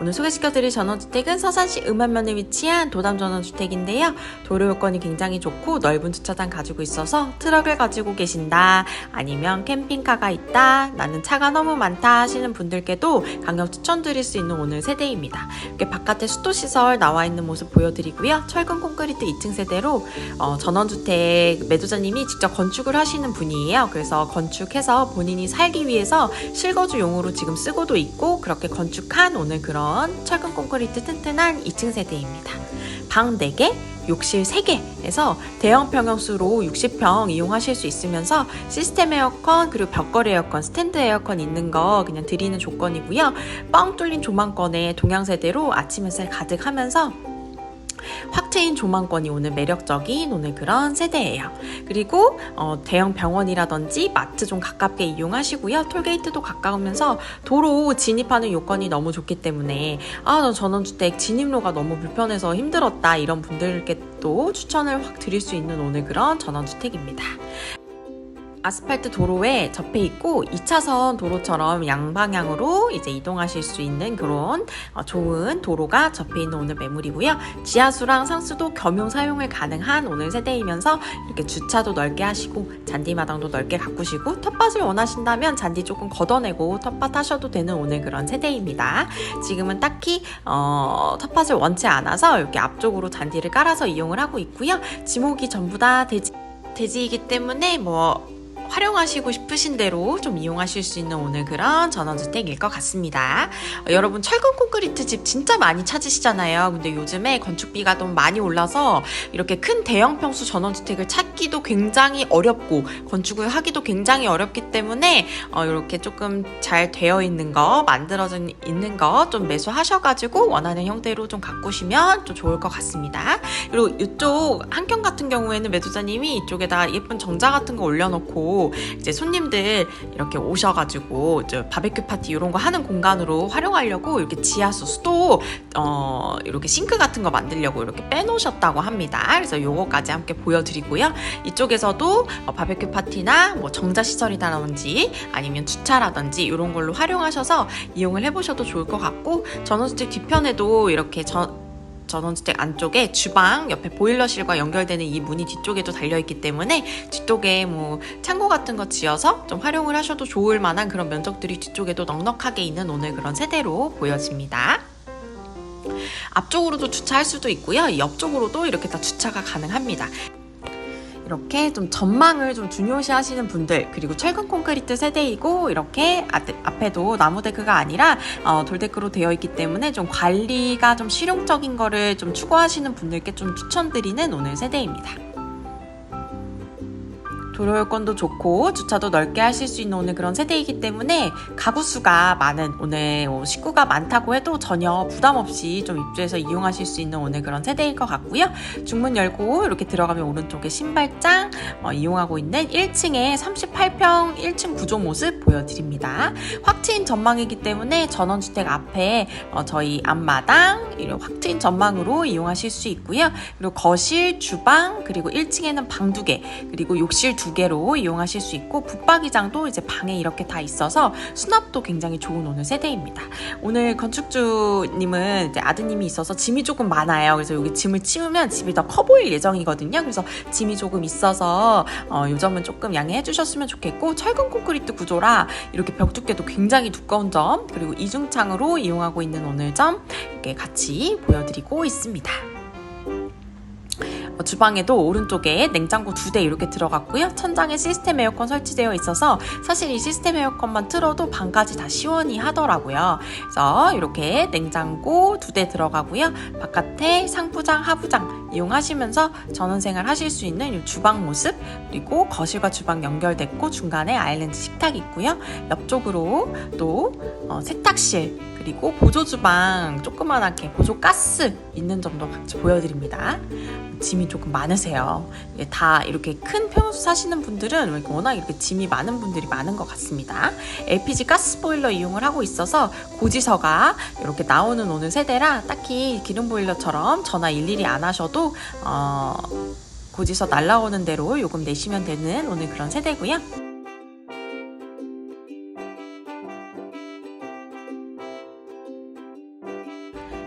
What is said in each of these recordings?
오늘 소개시켜드릴 전원주택은 서산시 음안면에 위치한 도담 전원주택인데요. 도로 요건이 굉장히 좋고 넓은 주차장 가지고 있어서 트럭을 가지고 계신다 아니면 캠핑카가 있다 나는 차가 너무 많다 하시는 분들께도 강력 추천드릴 수 있는 오늘 세대입니다. 이렇게 바깥에 수도시설 나와 있는 모습 보여드리고요. 철근 콘크리트 2층 세대로 어, 전원주택 매도자님이 직접 건축을 하시는 분이에요. 그래서 건축해서 본인이 살기 위해서 실거주용으로 지금 쓰고도 있고 그렇게 건축한 오늘 그런 철근 콘크리트 튼튼한 2층 세대입니다. 방 4개, 욕실 3개에서 대형 평형수로 60평 이용하실 수 있으면서 시스템 에어컨 그리고 벽걸이 에어컨, 스탠드 에어컨 있는 거 그냥 드리는 조건이고요. 뻥 뚫린 조망권에 동양 세대로 아침 햇살 가득하면서 확 트인 조망권이 오늘 매력적인 오늘 그런 세대예요. 그리고 어, 대형 병원이라든지 마트 좀 가깝게 이용하시고요. 톨게이트도 가까우면서 도로 진입하는 요건이 너무 좋기 때문에 아, 저 전원주택 진입로가 너무 불편해서 힘들었다 이런 분들께 또 추천을 확 드릴 수 있는 오늘 그런 전원주택입니다. 아스팔트 도로에 접해 있고 2차선 도로처럼 양방향으로 이제 이동하실 수 있는 그런 어, 좋은 도로가 접해 있는 오늘 매물이고요. 지하수랑 상수도 겸용 사용을 가능한 오늘 세대이면서 이렇게 주차도 넓게 하시고 잔디마당도 넓게 가꾸시고 텃밭을 원하신다면 잔디 조금 걷어내고 텃밭 하셔도 되는 오늘 그런 세대입니다. 지금은 딱히 어, 텃밭을 원치 않아서 이렇게 앞쪽으로 잔디를 깔아서 이용을 하고 있고요. 지목이 전부 다 돼지, 돼지이기 때문에 뭐 활용하시고 싶으신 대로 좀 이용하실 수 있는 오늘 그런 전원주택일 것 같습니다. 어, 여러분 철근 콘크리트 집 진짜 많이 찾으시잖아요. 근데 요즘에 건축비가 너무 많이 올라서 이렇게 큰 대형 평수 전원주택을 찾기도 굉장히 어렵고 건축을 하기도 굉장히 어렵기 때문에 어, 이렇게 조금 잘 되어 있는 거 만들어져 있는 거 좀 매수하셔가지고 원하는 형태로 좀 가꾸시면 좀 좋을 것 같습니다. 그리고 이쪽 한경 같은 경우에는 매도자님이 이쪽에다 예쁜 정자 같은 거 올려놓고 이제 손님들 이렇게 오셔가지고 이제 바베큐 파티 이런 거 하는 공간으로 활용하려고 이렇게 지하수 수도 어 이렇게 싱크 같은 거 만들려고 이렇게 빼놓으셨다고 합니다. 그래서 요거까지 함께 보여드리고요. 이쪽에서도 어, 바베큐 파티나 뭐 정자 시설이라든지 아니면 주차라든지 이런 걸로 활용하셔서 이용을 해보셔도 좋을 것 같고 전원주택 뒤편에도 이렇게 전 전원주택 안쪽에 주방 옆에 보일러실과 연결되는 이 문이 뒤쪽에도 달려있기 때문에 뒤쪽에 뭐 창고 같은 거 지어서 좀 활용을 하셔도 좋을 만한 그런 면적들이 뒤쪽에도 넉넉하게 있는 오늘 그런 세대로 보여집니다. 앞쪽으로도 주차할 수도 있고요. 옆쪽으로도 이렇게 다 주차가 가능합니다. 이렇게 좀 전망을 좀 중요시 하시는 분들 그리고 철근 콘크리트 세대이고 이렇게 아, 앞에도 나무 데크가 아니라 어, 돌데크로 되어 있기 때문에 좀 관리가 좀 실용적인 거를 좀 추구하시는 분들께 좀 추천드리는 오늘 세대입니다. 도로 여건도 좋고 주차도 넓게 하실 수 있는 오늘 그런 세대이기 때문에 가구 수가 많은 오늘 뭐 식구가 많다고 해도 전혀 부담 없이 좀 입주해서 이용하실 수 있는 오늘 그런 세대일 것 같고요. 중문 열고 이렇게 들어가면 오른쪽에 신발장 어, 이용하고 있는 1층에 38평 1층 구조 모습 보여드립니다. 확 트인 전망이기 때문에 전원주택 앞에 어, 저희 앞마당 이런 확 트인 전망으로 이용하실 수 있고요. 그리고 거실, 주방 그리고 1층에는 방 두 개 그리고 욕실 두 개로 이용하실 수 있고 붙박이장도 이제 방에 이렇게 다 있어서 수납도 굉장히 좋은 오늘 세대입니다. 오늘 건축주님은 이제 아드님이 있어서 짐이 조금 많아요. 그래서 여기 짐을 치우면 집이 더 커 보일 예정이거든요. 그래서 짐이 조금 있어서 어, 요 점은 조금 양해해 주셨으면 좋겠고 철근 콘크리트 구조라 이렇게 벽 두께도 굉장히 두꺼운 점 그리고 이중창으로 이용하고 있는 오늘 점 이렇게 같이 보여드리고 있습니다. 어, 주방에도 오른쪽에 냉장고 두 대 이렇게 들어갔고요. 천장에 시스템 에어컨 설치되어 있어서 사실 이 시스템 에어컨만 틀어도 방까지 다 시원히 하더라고요. 그래서 이렇게 냉장고 두 대 들어가고요. 바깥에 상부장, 하부장 이용하시면서 전원생활 하실 수 있는 이 주방 모습 그리고 거실과 주방 연결됐고 중간에 아일랜드 식탁 있고요. 옆쪽으로 또 어, 세탁실 그리고 보조 주방 조그만하게 보조 가스 있는 점도 같이 보여드립니다. 짐이 조금 많으세요. 다 이렇게 큰 평수 사시는 분들은 워낙 이렇게 짐이 많은 분들이 많은 것 같습니다. LPG 가스 보일러 이용을 하고 있어서 고지서가 이렇게 나오는 오늘 세대라 딱히 기름 보일러처럼 전화 일일이 안 하셔도 어, 고지서 날라오는 대로 요금 내시면 되는 오늘 그런 세대고요.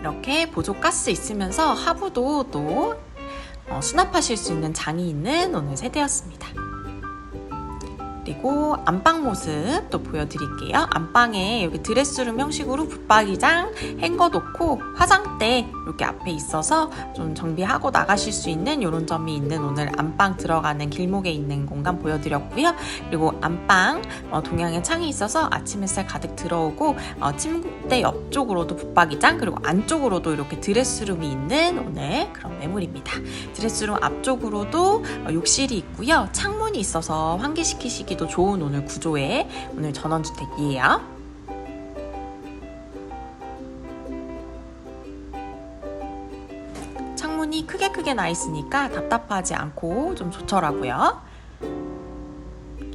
이렇게 보조 가스 있으면서 하부도 또 어, 수납하실 수 있는 장이 있는 오늘 세대였습니다. 그리고 안방 모습 또 보여드릴게요. 안방에 여기 드레스룸 형식으로 붙박이장, 행거 놓고 화장대 이렇게 앞에 있어서 좀 정비하고 나가실 수 있는 이런 점이 있는 오늘 안방 들어가는 길목에 있는 공간 보여드렸고요. 그리고 안방 어, 동양의 창이 있어서 아침 햇살 가득 들어오고 어, 침대 옆쪽으로도 붙박이장 그리고 안쪽으로도 이렇게 드레스룸이 있는 오늘 그런 매물입니다. 드레스룸 앞쪽으로도 어, 욕실이 있고요. 창 문이 있어서 환기시키시기도 좋은 오늘 구조의 오늘 전원주택이에요. 창문이 크게 크게 나 있으니까 답답하지 않고 좀 좋더라고요.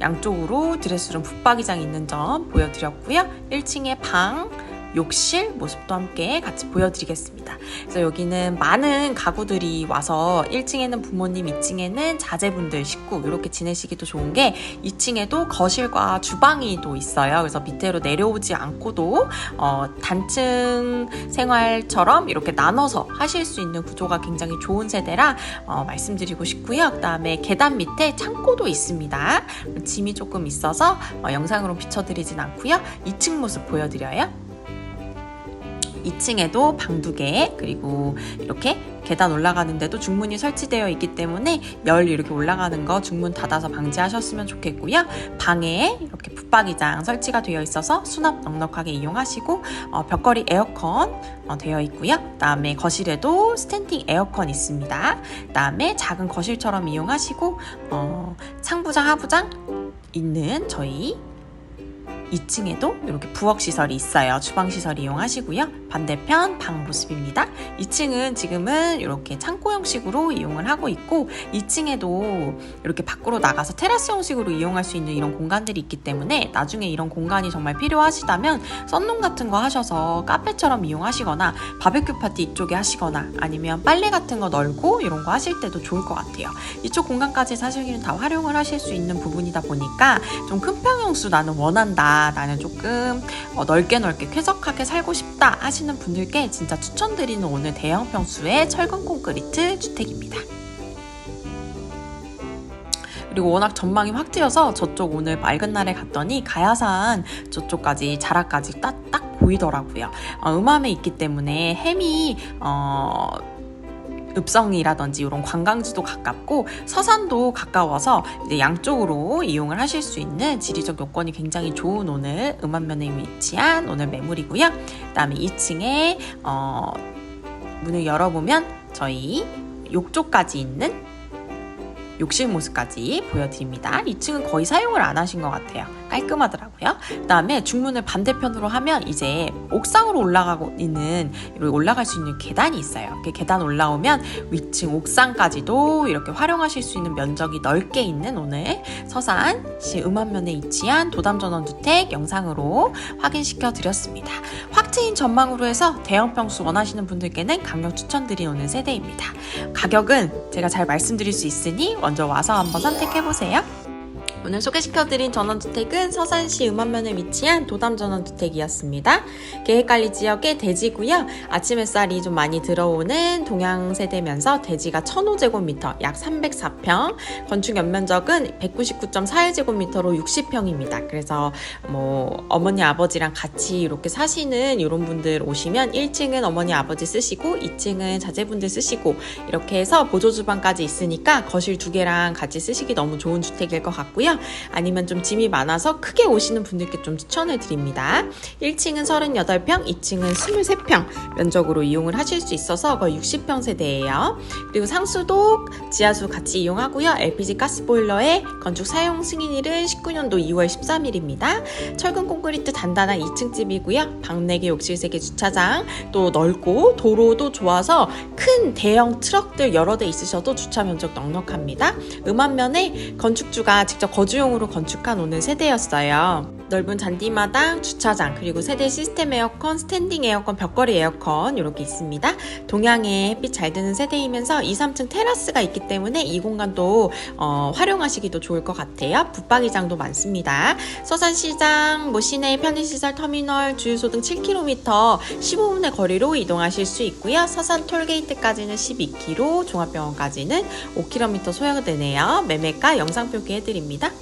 양쪽으로 드레스룸 붙박이장 있는 점 보여드렸고요. 1층에 방, 욕실 모습도 함께 같이 보여드리겠습니다. 그래서 여기는 많은 가구들이 와서 1층에는 부모님, 2층에는 자제분들, 식구 이렇게 지내시기도 좋은 게 2층에도 거실과 주방이 또 있어요. 그래서 밑으로 내려오지 않고도 어, 단층 생활처럼 이렇게 나눠서 하실 수 있는 구조가 굉장히 좋은 세대라 어, 말씀드리고 싶고요. 그 다음에 계단 밑에 창고도 있습니다. 짐이 조금 있어서 어, 영상으로 비춰드리진 않고요. 2층 모습 보여드려요. 2층에도 방 두 개, 그리고 이렇게 계단 올라가는데도 중문이 설치되어 있기 때문에 열 이렇게 올라가는 거 중문 닫아서 방지하셨으면 좋겠고요. 방에 이렇게 붙박이장 설치가 되어 있어서 수납 넉넉하게 이용하시고 어, 벽걸이 에어컨 어, 되어 있고요. 그다음에 거실에도 스탠딩 에어컨 있습니다. 그다음에 작은 거실처럼 이용하시고 어, 상부장 하부장 있는 저희 2층에도 이렇게 부엌 시설이 있어요. 주방 시설 이용하시고요. 반대편 방 모습입니다. 2층은 지금은 이렇게 창고 형식으로 이용을 하고 있고 2층에도 이렇게 밖으로 나가서 테라스 형식으로 이용할 수 있는 이런 공간들이 있기 때문에 나중에 이런 공간이 정말 필요하시다면 썬룸 같은 거 하셔서 카페처럼 이용하시거나 바베큐 파티 이쪽에 하시거나 아니면 빨래 같은 거 널고 이런 거 하실 때도 좋을 것 같아요. 이쪽 공간까지 사실은 다 활용을 하실 수 있는 부분이다 보니까 좀 큰 평형수 나는 원한다. 나는 조금 어, 넓게 넓게 쾌적하게 살고 싶다 하시는 분들께 진짜 추천드리는 오늘 대형 평수의 철근 콘크리트 주택입니다. 그리고 워낙 전망이 확 트여서 저쪽 오늘 맑은 날에 갔더니 가야산 저쪽까지 자락까지 딱, 딱 보이더라고요. 어, 음암에 있기 때문에 햄이 어, 읍성이라든지 이런 관광지도 가깝고 서산도 가까워서 이제 양쪽으로 이용을 하실 수 있는 지리적 요건이 굉장히 좋은 오늘 음암면에 위치한 오늘 매물이고요. 그다음에 2층에 어, 문을 열어보면 저희 욕조까지 있는 욕실 모습까지 보여드립니다. 2층은 거의 사용을 안 하신 것 같아요. 깔끔하더라고요. 그 다음에 중문을 반대편으로 하면 이제 옥상으로 올라가고 있는 올라갈 수 있는 계단이 있어요. 이렇게 계단 올라오면 위층 옥상까지도 이렇게 활용하실 수 있는 면적이 넓게 있는 오늘 서산시 음암면에 위치한 도담전원주택 영상으로 확인시켜 드렸습니다. 확 트인 전망으로 해서 대형 평수 원하시는 분들께는 강력 추천드린 오늘 세대입니다. 가격은 제가 잘 말씀드릴 수 있으니 먼저 와서 한번 선택해 보세요. 오늘 소개시켜드린 전원주택은 서산시 음암면에 위치한 도담 전원주택이었습니다. 계획관리 지역의 대지고요. 아침 햇살이 좀 많이 들어오는 동양 세대면서 대지가 1005제곱미터, 약 304평, 건축 연면적은 199.41제곱미터로 60평입니다. 그래서 뭐 어머니 아버지랑 같이 이렇게 사시는 이런 분들 오시면 1층은 어머니 아버지 쓰시고 2층은 자제분들 쓰시고 이렇게 해서 보조 주방까지 있으니까 거실 두 개랑 같이 쓰시기 너무 좋은 주택일 것 같고요. 아니면 좀 짐이 많아서 크게 오시는 분들께 좀 추천을 드립니다. 1층은 38평, 2층은 23평 면적으로 이용을 하실 수 있어서 거의 60평 세대예요. 그리고 상수도 지하수 같이 이용하고요. LPG 가스보일러의 건축 사용 승인일은 19년도 2월 13일입니다. 철근 콘크리트 단단한 2층 집이고요. 방 4개, 욕실 3개 주차장 또 넓고 도로도 좋아서 큰 대형 트럭들 여러 대 있으셔도 주차 면적 넉넉합니다. 음암면에 건축주가 직접 거주용으로 건축한 오늘 세대였어요. 넓은 잔디마당, 주차장, 그리고 세대 시스템 에어컨, 스탠딩 에어컨, 벽걸이 에어컨 이렇게 있습니다. 동양에 햇빛 잘 드는 세대이면서 2, 3층 테라스가 있기 때문에 이 공간도 어, 활용하시기도 좋을 것 같아요. 붙박이장도 많습니다. 서산시장, 뭐 시내 편의시설 터미널, 주유소 등 7km 15분의 거리로 이동하실 수 있고요. 서산 톨게이트까지는 12km, 종합병원까지는 5km 소요되네요. 매매가 영상 표기해드립니다.